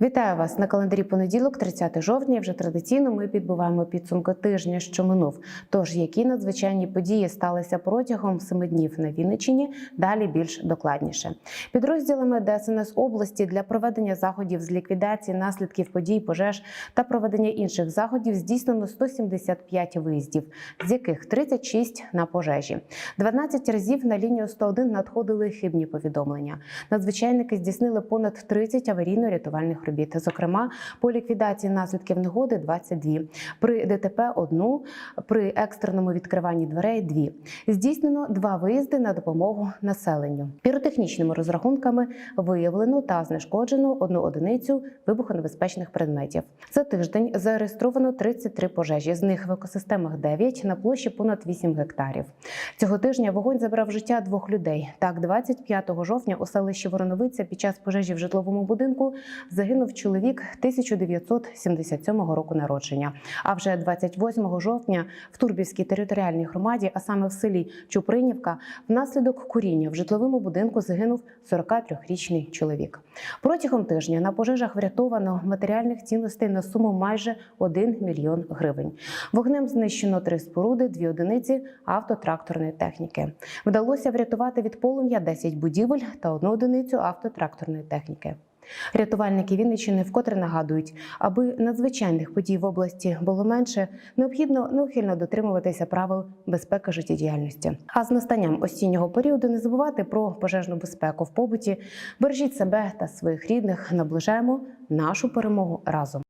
Вітаю вас на календарі понеділок, 30 жовтня. Вже традиційно ми підбиваємо підсумки тижня, що минув. Тож які надзвичайні події сталися протягом семи днів на Вінниччині, далі більш докладніше. Підрозділами ДСНС області для проведення заходів з ліквідації наслідків подій, пожеж та проведення інших заходів здійснено 175 виїздів, з яких 36 на пожежі. 12 разів на лінію 101 надходили хибні повідомлення. Надзвичайники здійснили понад 30 аварійно-рятувальних робіт. Зокрема, по ліквідації наслідків негоди 22, при ДТП одну, при екстреному відкриванні дверей дві. Здійснено два виїзди на допомогу населенню. Піротехнічними розрахунками виявлено та знешкоджено одну одиницю вибухонебезпечних предметів. За тиждень зареєстровано 33 пожежі. З них в екосистемах 9 на площі понад 8 гектарів. Цього тижня вогонь забрав життя двох людей. Так, 25 жовтня у селищі Вороновиця під час пожежі в житловому будинку загинув чоловік 1977 року народження. А вже 28 жовтня в Турбівській територіальній громаді, а саме в селі Чупринівка, внаслідок куріння в житловому будинку загинув 43-річний чоловік. Протягом тижня на пожежах врятовано матеріальних цінностей на суму майже 1 мільйон гривень. Вогнем знищено три споруди, дві одиниці автотракторної техніки. Вдалося врятувати від полум'я 10 будівель та одну одиницю автотракторної техніки. Рятувальники Вінниччини вкотре нагадують, аби надзвичайних подій в області було менше, необхідно неухильно дотримуватися правил безпеки життєдіяльності. А з настанням осіннього періоду не забувати про пожежну безпеку в побуті. Бережіть себе та своїх рідних. Наближаємо нашу перемогу разом.